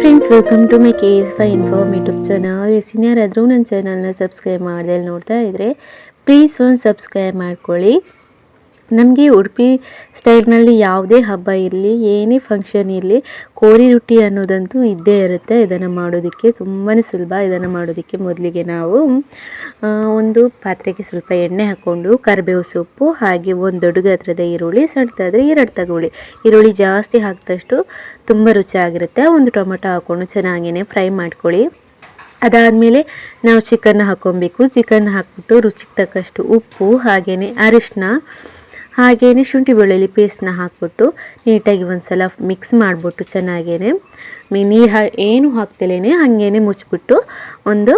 Friends welcome to my K S fi inform YouTube channel ಯಾರಾದರೂ ನನ್ನ ಚಾನಲ್ನ subscribe ಮಾಡ್ದೆ ನೋಡ್ತಾ ಇದ್ದರೆ ಪ್ಲೀಸ್ ಒಂದು ಸಬ್ಸ್ಕ್ರೈಬ್ ಮಾಡ್ಕೊಳ್ಳಿ. ನಮಗೆ ಉಡುಪಿ ಸ್ಟೈಲ್ನಲ್ಲಿ ಯಾವುದೇ ಹಬ್ಬ ಇರಲಿ, ಏನೇ ಫಂಕ್ಷನ್ ಇರಲಿ ಕೋರಿ ರೊಟ್ಟಿ ಅನ್ನೋದಂತೂ ಇದ್ದೇ ಇರುತ್ತೆ. ಇದನ್ನು ಮಾಡೋದಕ್ಕೆ ತುಂಬಾ ಸುಲಭ. ಇದನ್ನು ಮಾಡೋದಕ್ಕೆ ಮೊದಲಿಗೆ ನಾವು ಒಂದು ಪಾತ್ರೆಗೆ ಸ್ವಲ್ಪ ಎಣ್ಣೆ ಹಾಕ್ಕೊಂಡು, ಕರಿಬೇವು ಸೊಪ್ಪು, ಹಾಗೆ ಒಂದು ದೊಡ್ಡ ಗಾತ್ರದ ಈರುಳ್ಳಿ, ಸಣ್ಣದಾದರೆ ಎರಡು ತಗೊಳ್ಳಿ. ಈರುಳ್ಳಿ ಜಾಸ್ತಿ ಹಾಕಿದಷ್ಟು ತುಂಬ ರುಚಿಯಾಗಿರುತ್ತೆ. ಒಂದು ಟೊಮೆಟೊ ಹಾಕ್ಕೊಂಡು ಚೆನ್ನಾಗೇ ಫ್ರೈ ಮಾಡ್ಕೊಳ್ಳಿ. ಅದಾದಮೇಲೆ ನಾವು ಚಿಕನ್ನ ಹಾಕ್ಕೊಬೇಕು. ಚಿಕನ್ ಹಾಕ್ಬಿಟ್ಟು ರುಚಿಗೆ ತಕ್ಕಷ್ಟು ಉಪ್ಪು ಹಾಗೆಯೇ ಅರಿಶಿನ ಹಾಗೆಯೇ ಶುಂಠಿ ಬೆಳ್ಳುಳ್ಳಿ ಪೇಸ್ಟ್ನ ಹಾಕ್ಬಿಟ್ಟು ನೀಟಾಗಿ ಒಂದ್ಸಲ ಮಿಕ್ಸ್ ಮಾಡಿಬಿಟ್ಟು ಚೆನ್ನಾಗೇ ನೀರು ಹಾ, ಏನು ಹಾಕ್ತಲೇ ಹಾಗೇ ಮುಚ್ಚಿಬಿಟ್ಟು ಒಂದು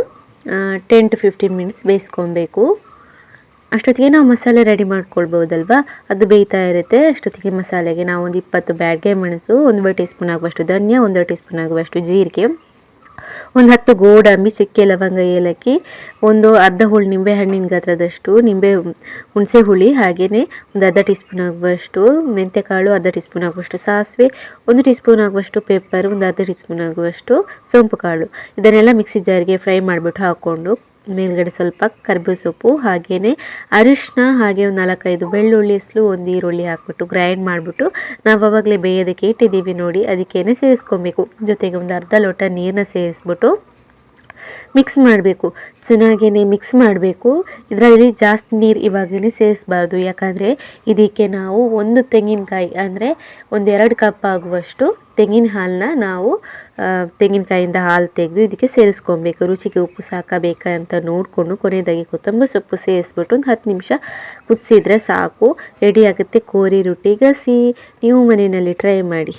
ಟೆನ್ ಟು ಫಿಫ್ಟೀನ್ ಮಿನಿಟ್ಸ್ ಬೇಯಿಸ್ಕೊಬೇಕು. ಅಷ್ಟೊತ್ತಿಗೆ ನಾವು ಮಸಾಲೆ ರೆಡಿ ಮಾಡ್ಕೊಳ್ಬೋದಲ್ವಾ? ಅದು ಬೇಯ್ತಾ ಇರುತ್ತೆ. ಅಷ್ಟೊತ್ತಿಗೆ ಮಸಾಲೆಗೆ ನಾವು ಒಂದು ಇಪ್ಪತ್ತು ಬ್ಯಾಡ್ಗೆ ಮೆಣಸು ಒಂದು ಟೀ ಸ್ಪೂನ್ ಆಗುವಷ್ಟು ಧನಿಯಾ ಒಂದು ಟೀ ಸ್ಪೂನ್ ಆಗುವಷ್ಟು ಜೀರಿಗೆ. ಒಂದು ಹತ್ತು ಗೋಡಂಬಿ ಚಿಕ್ಕೆ ಲವಂಗ, ಏಲಕ್ಕಿ, ಒಂದು ಅರ್ಧ ಹುಳಿ ನಿಂಬೆ ಹಣ್ಣಿನ ಗಾತ್ರದಷ್ಟು, ನಿಂಬೆ ಹುಣಸೆ ಹುಳಿ ಹಾಗೆಯೇ ಒಂದು ಅರ್ಧ ಟೀ ಸ್ಪೂನ್ ಆಗುವಷ್ಟು ಮೆಂತ್ಯಕಾಳು ಅರ್ಧ ಟೀ ಸ್ಪೂನ್ ಆಗುವಷ್ಟು, ಸಾಸಿವೆ ಒಂದು ಟೀ ಸ್ಪೂನ್ ಆಗುವಷ್ಟು ಪೆಪ್ಪರ್ ಒಂದು ಅರ್ಧ ಟೀ ಸ್ಪೂನ್ ಆಗುವಷ್ಟು ಸೋಂಪು ಕಾಳು ಇದನ್ನೆಲ್ಲ ಮಿಕ್ಸಿ ಜಾರಿಗೆ ಫ್ರೈ ಮಾಡಿಬಿಟ್ಟು ಹಾಕ್ಕೊಂಡು ಮೇಲ್ಗಡೆ ಸ್ವಲ್ಪ ಕರಿಬೇವು ಸೊಪ್ಪು ಹಾಗೆಯೇ ಅರಿಶಿನ ಹಾಗೆ ಒಂದು ನಾಲ್ಕೈದು ಬೆಳ್ಳುಳ್ಳಿ, ಹೆಸಲು, ಒಂದು ಈರುಳ್ಳಿ ಹಾಕ್ಬಿಟ್ಟು ಗ್ರೈಂಡ್ ಮಾಡಿಬಿಟ್ಟು ನಾವು ಅವಾಗಲೇ ಬೇಯೋದಕ್ಕೆ ಇಟ್ಟಿದ್ದೀವಿ ನೋಡಿ, ಅದಕ್ಕೇನೆ ಸೇರಿಸ್ಕೊಬೇಕು. ಜೊತೆಗೆ ಒಂದು ಅರ್ಧ ಲೋಟ ನೀರನ್ನ ಸೇರಿಸ್ಬಿಟ್ಟು ಮಿಕ್ಸ್ ಮಾಡಬೇಕು. ಚೆನ್ನಾಗೇ ಮಿಕ್ಸ್ ಮಾಡಬೇಕು. ಇದರಲ್ಲಿ ಜಾಸ್ತಿ ನೀರು ಇವಾಗಲೇ ಸೇರಿಸ್ಬಾರ್ದು ಯಾಕಂದರೆ ಇದಕ್ಕೆ ನಾವು ಒಂದು ತೆಂಗಿನಕಾಯಿ ಅಂದರೆ ಒಂದೆರಡು ಕಪ್ ಆಗುವಷ್ಟು ತೆಂಗಿನ ಹಾಲನ್ನ ನಾವು ತೆಂಗಿನಕಾಯಿಂದ ಹಾಲು ತೆಗೆದು ಇದಕ್ಕೆ ಸೇರಿಸ್ಕೊಬೇಕು. ರುಚಿಗೆ ಉಪ್ಪು ಸಾಕಬೇಕಾ ಅಂತ ನೋಡಿಕೊಂಡು ಕೊನೆಯದಾಗಿ ಕೊತ್ತಂಬರಿ ಸೊಪ್ಪು ಸೇರಿಸ್ಬಿಟ್ಟು ಒಂದು ಹತ್ತು ನಿಮಿಷ ಕುದಿಸಿದ್ರೆ ಸಾಕು. ರೆಡಿ ಆಗುತ್ತೆ ಕೋರಿ ರೊಟ್ಟಿ. ಗಸಿ, ನೀವು ಮನೆಯಲ್ಲಿ ಟ್ರೈ ಮಾಡಿ.